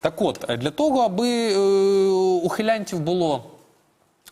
Так от, е, для того, аби е, ухилянтів було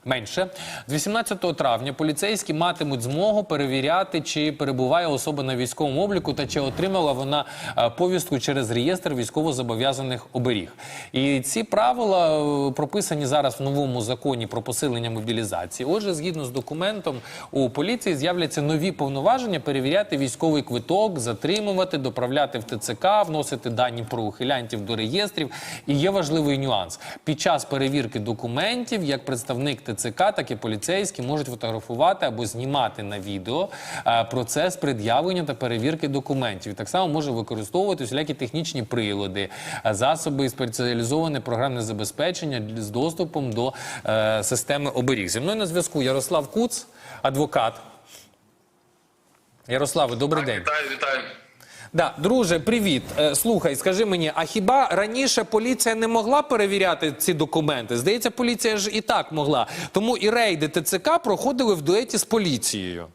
менше, з 18 травня поліцейські матимуть змогу перевіряти, чи перебуває особа на військовому обліку та чи отримала вона е, повістку через реєстр військовозобов'язаних оберіг. І ці правила е, прописані зараз в новому законі про посилення мобілізації. Отже, згідно з документом, у поліції з'являться нові повноваження перевіряти військовий квиток, затримувати, доправляти в ТЦК, вносити дані про ухилянтів до реєстрів. І є важливий нюанс: під час перевірки документів, як представник ТЦК, так і поліцейські можуть фотографувати або знімати на відео е, процес пред'явлення та перевірки документів. Так само може використовувати всілякі технічні прилади, е, засоби і спеціалізоване програмне забезпечення з доступом до е, системи оберіг. Зі мною на зв'язку Ярослав Куц, адвокат. Ярославе, добрий день. Вітаю, вітаю. Да, друже, привіт. Е, Слухай, скажи мені, а хіба раніше поліція не могла перевіряти ці документи? Здається, поліція ж і так могла. Тому і рейди ТЦК проходили в дуеті з поліцією.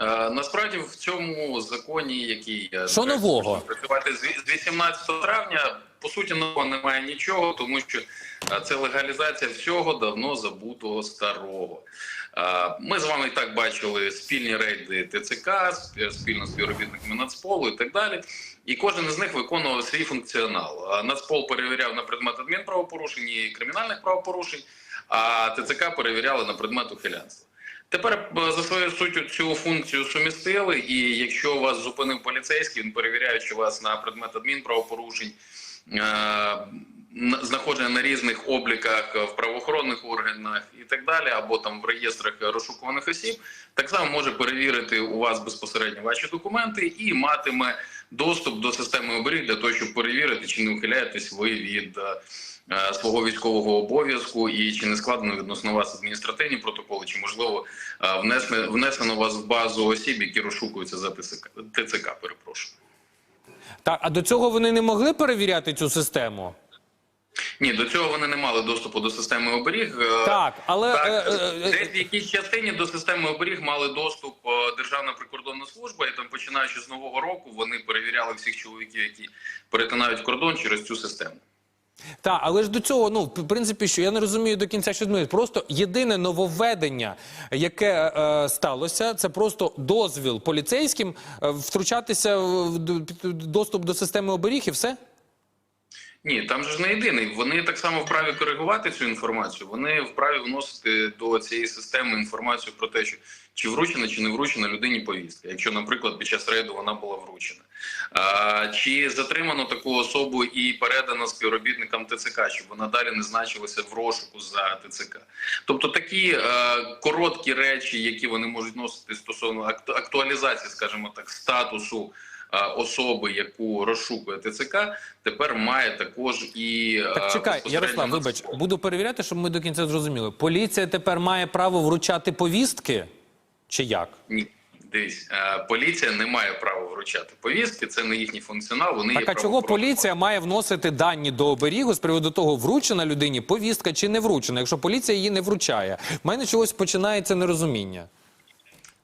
Е, насправді в цьому законі, який е, Що нового? працювати з з 18 травня, по суті, нового немає нічого, тому що е, це легалізація всього давно забутого старого. Е, Ми з вами і так бачили спільні рейди ТЦК, спільно з співробітниками Нацполу і так далі. І кожен із них виконував свій функціонал. Е, Нацпол перевіряв на предмет адмінправопорушень і кримінальних правопорушень, а ТЦК перевіряли на предмет ухилянства. Тепер за своєю суттю цю функцію сумістили, і якщо вас зупинив поліцейський, він перевіряючи вас на предмет адмінправопорушень, знаходження на різних обліках е, в правоохоронних органах і так далі, або там в реєстрах розшукуваних осіб, так само може перевірити у вас безпосередньо ваші документи і матиме доступ до системи оберіг для того, щоб перевірити, чи не ухиляєтесь ви від. е, е, свого військового обов'язку і чи не складено відносно вас адміністративні протоколи, чи можливо е, внесено, внесено вас в базу осіб, які розшукуються за ТЦК, ТЦК перепрошую. Так, а до цього вони не могли перевіряти цю систему? Ні, до цього вони не мали доступу до системи оберіг. Е, Так, але Так, е, е, десь в якійсь частині до системи оберіг мали доступ Державна прикордонна служба, і там, починаючи з нового року, вони перевіряли всіх чоловіків, які перетинають кордон через цю систему. Так, але ж до цього, ну в принципі, що я не розумію до кінця, що змінилось. Просто єдине нововведення, яке е, сталося, це просто дозвіл поліцейським е, втручатися в доступ до системи оберіг і все. Ні, там же ж не єдиний. Вони так само вправі коригувати цю інформацію. Вони вправі вносити до цієї системи інформацію про те, що чи вручена, чи не вручена людині повістка, якщо, наприклад, під час рейду вона була вручена. А, чи затримано таку особу і передано співробітникам ТЦК, щоб вона далі не значилася в розшуку за ТЦК. Тобто такі е, короткі речі, які вони можуть носити стосовно актуалізації, скажімо так, статусу особи, яку розшукує ТЦК, тепер має також і е, Так чекай, Ярослав, вибач, буду перевіряти, щоб ми до кінця зрозуміли. Поліція тепер має право вручати повістки? Чи як? Ні, дивись, е, поліція не має права вручати повістки, це не їхній функціонал. Вони Так є а чого поліція має вносити дані до оберігу з приводу того, вручена людині повістка чи не вручена, якщо поліція її не вручає? У мене чогось починається нерозуміння.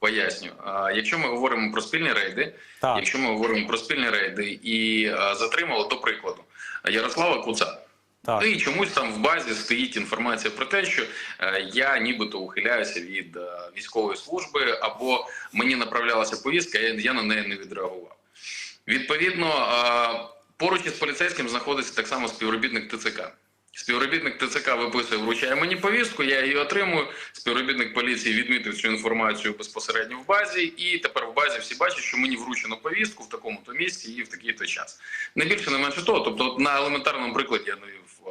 Поясню, якщо ми говоримо про спільні рейди, Так. якщо ми говоримо про спільні рейди і а, затримали, до прикладу, Ярослава Куца. Так. І чомусь там в базі стоїть інформація про те, що е, я нібито ухиляюся від е, військової служби, або мені направлялася повістка, я, я на неї не відреагував. Відповідно, е, поруч із поліцейським знаходиться так само співробітник ТЦК. Співробітник ТЦК виписує, вручає мені повістку, я її отримую. Співробітник поліції відмітив цю інформацію безпосередньо в базі, і тепер в базі всі бачать, що мені вручено повістку в такому-то місці і в такий-то час. Не більше, не менше того. Тобто, на елементарному прикладі я навів, е,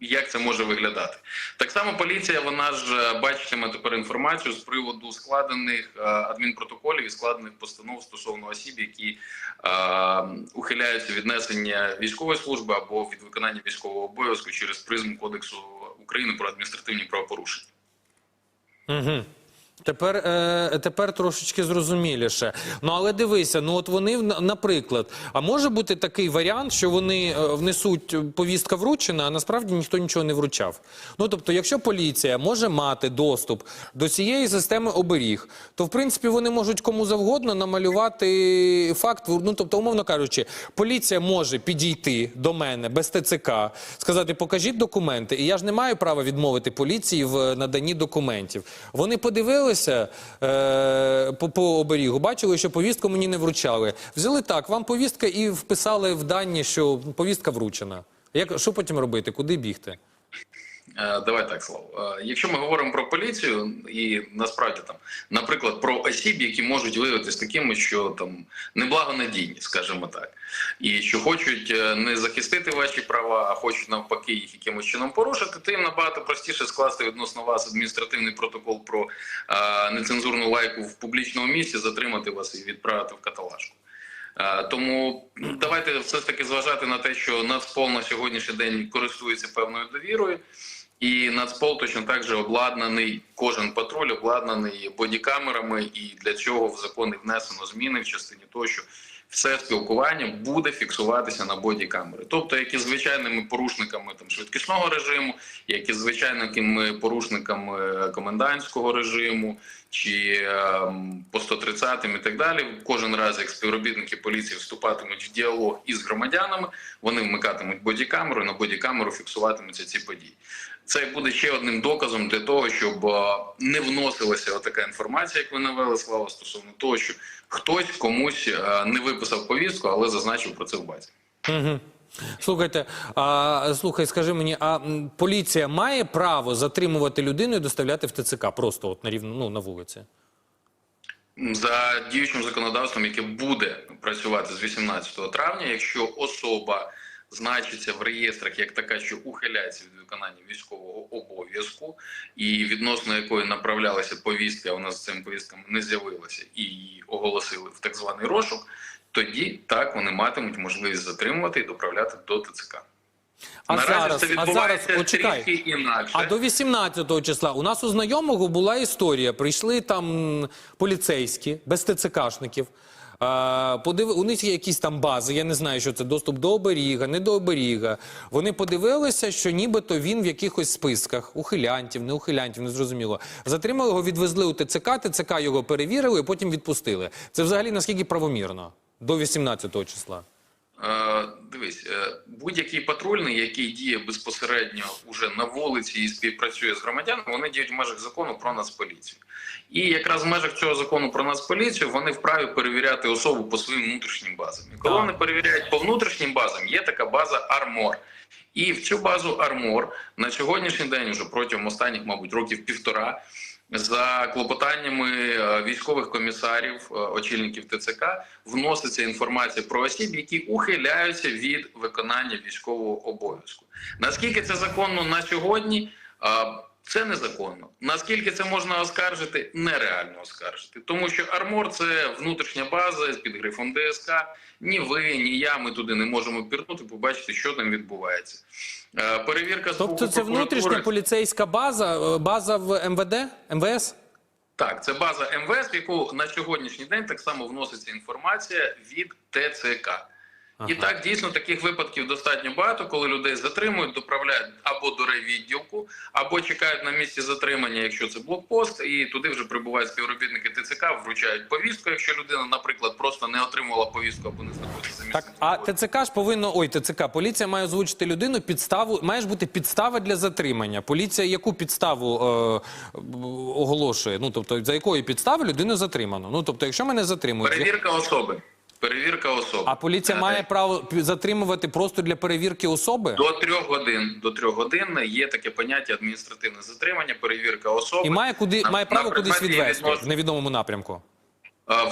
як це може виглядати. Так само поліція, вона ж е, бачитиме тепер інформацію з приводу складених е, адмінпротоколів і складених постанов стосовно осіб, які е, ухиляються від несення військової служби або від виконання військового обов'язку через призму Кодексу України про адміністративні правопорушення. Угу. Тепер, е, тепер трошечки зрозуміліше. Ну але дивися, ну от вони, наприклад, а може бути такий варіант, що вони е, внесуть повістка вручена, а насправді ніхто нічого не вручав. Ну тобто, якщо поліція може мати доступ до цієї системи оберіг, то в принципі вони можуть кому завгодно намалювати факт. Ну тобто, умовно кажучи, поліція може підійти до мене без ТЦК, сказати, покажіть документи, і я ж не маю права відмовити поліції в наданні документів. Вони подивилися е, по, по оберігу, бачили, що повістку мені не вручали. Взяли так, вам повістка і вписали в дані, що повістка вручена. Як що потім робити? Куди бігти? Е, Давай так, Слав. Е, Якщо ми говоримо про поліцію, і насправді там, наприклад, про осіб, які можуть виявитись такими, що там неблагонадійні, скажімо так, і що хочуть е, не захистити ваші права, а хочуть навпаки їх якимось чином порушити, то їм набагато простіше скласти відносно вас адміністративний протокол про е, нецензурну лайку в публічному місці, затримати вас і відправити в каталажку. Тому давайте все ж таки зважати на те, що Нацпол на сьогоднішній день користується певною довірою, і Нацпол точно так же обладнаний, кожен патруль обладнаний бодікамерами, і для цього в закони внесено зміни в частині того, що все спілкування буде фіксуватися на бодікамери. Тобто, як і звичайними порушниками там швидкісного режиму, як і звичайними порушниками комендантського режиму чи ем, по 130 і так далі. Кожен раз, як співробітники поліції вступатимуть в діалог із громадянами, вони вмикатимуть бодікамеру, на бодікамеру фіксуватимуться ці події. Це буде ще одним доказом для того, щоб е, не вносилася така інформація, як ви навели слава стосовно того, що хтось комусь е, не виписав повістку, але зазначив про це в базі. Угу. Слухайте, а, слухай, скажи мені, а поліція має право затримувати людину і доставляти в ТЦК просто от на рівну ну, на вулиці? За діючим законодавством, яке буде працювати з 18 травня, якщо особа значиться в реєстрах як така, що ухиляється від виконання військового обов'язку, і відносно якої направлялася повістка, вона з цими повістками не з'явилася і її оголосили в так званий розшук, тоді так вони матимуть можливість затримувати і доправляти до ТЦК. А Наразі зараз, це а зараз, відбувається трішки інакше. А до 18 числа у нас у знайомого була історія. Прийшли там поліцейські, без ТЦКшників. А, подив... У них є якісь там бази, я не знаю, що це доступ до оберіга, не до оберіга. Вони подивилися, що нібито він в якихось списках ухилянтів, не ухилянтів, не зрозуміло. Затримали його, відвезли у ТЦК, ТЦК його перевірили і потім відпустили. Це взагалі наскільки правомірно? До 18 числа. Е, Дивись, е, будь-який патрульний, який діє безпосередньо уже на вулиці і співпрацює з громадянами, вони діють в межах закону про нацполіцію. І якраз в межах цього закону про нацполіцію вони вправі перевіряти особу по своїм внутрішнім базам. І коли Так. вони перевіряють по внутрішнім базам, є така база Армор. І в цю базу Армор на сьогоднішній день, вже протягом останніх, мабуть, років півтора, за клопотаннями е, військових комісарів, е, очільників ТЦК, вноситься інформація про осіб, які ухиляються від виконання військового обов'язку. Наскільки це законно на сьогодні? Це незаконно. Наскільки це можна оскаржити? Нереально оскаржити, тому що армор це внутрішня база з під грифом ДСК. Ні ви, ні я. Ми туди не можемо пірнути, побачити, що там відбувається. Е, Перевірка з Тобто це внутрішня поліцейська база, е, база в МВД, МВС? Так, це база МВС, в яку на сьогоднішній день так само вноситься інформація від ТЦК. І так дійсно таких випадків достатньо багато, коли людей затримують, доправляють або до райвідділку, або чекають на місці затримання, якщо це блокпост, і туди вже прибувають співробітники ТЦК, вручають повістку. Якщо людина, наприклад, просто не отримувала повістку або не знаходиться за місцем. Так, а. ТЦК ж повинно. Ой, ТЦК, поліція має озвучити людину підставу. Має ж бути підстава для затримання. Поліція яку підставу е, оголошує? Ну тобто, за якої підстави людину затримано? Ну тобто, якщо мене затримують, перевірка особи. Перевірка особи. а поліція Е, має право затримувати просто для перевірки особи? До трьох годин до трьох годин є таке поняття адміністративне затримання, перевірка особи. І має куди На- має право кудись відвести відносно- в невідомому напрямку.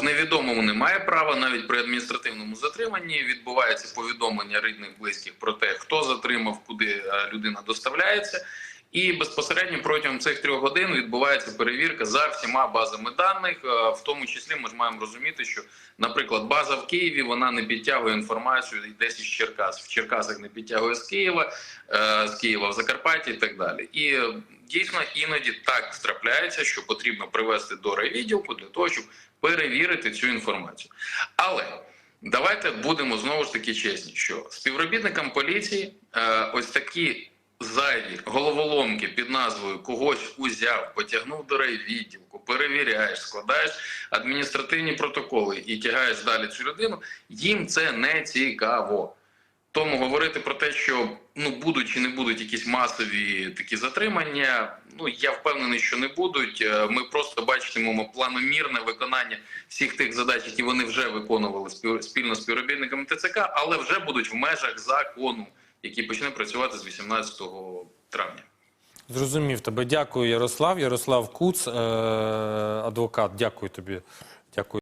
В невідомому немає права навіть при адміністративному затриманні відбувається повідомлення рідних близьких про те, хто затримав, куди е, людина доставляється. І безпосередньо протягом цих трьох годин відбувається перевірка за всіма базами даних. Е, В тому числі ми ж маємо розуміти, що, наприклад, база в Києві вона не підтягує інформацію десь із Черкас. В Черкасах не підтягує з Києва, е, з Києва в Закарпатті і так далі. І дійсно іноді так трапляється, що потрібно привести до райвідділку для того, щоб перевірити цю інформацію. Але давайте будемо знову ж таки чесні, що співробітникам поліції е, ось такі зайві головоломки під назвою когось узяв, потягнув до райвідділку, перевіряєш, складаєш адміністративні протоколи і тягаєш далі цю людину. Їм це не цікаво. Тому говорити про те, що ну будуть чи не будуть якісь масові такі затримання. Ну я впевнений, що не будуть. Е, Ми просто бачитимемо планомірне виконання всіх тих задач, які вони вже виконували спільно з співробітниками ТЦК, але вже будуть в межах закону, який почне працювати з 18 травня. Зрозумів тебе. Дякую, Ярослав. Ярослав Куц, е, адвокат. Дякую тобі. Дякую.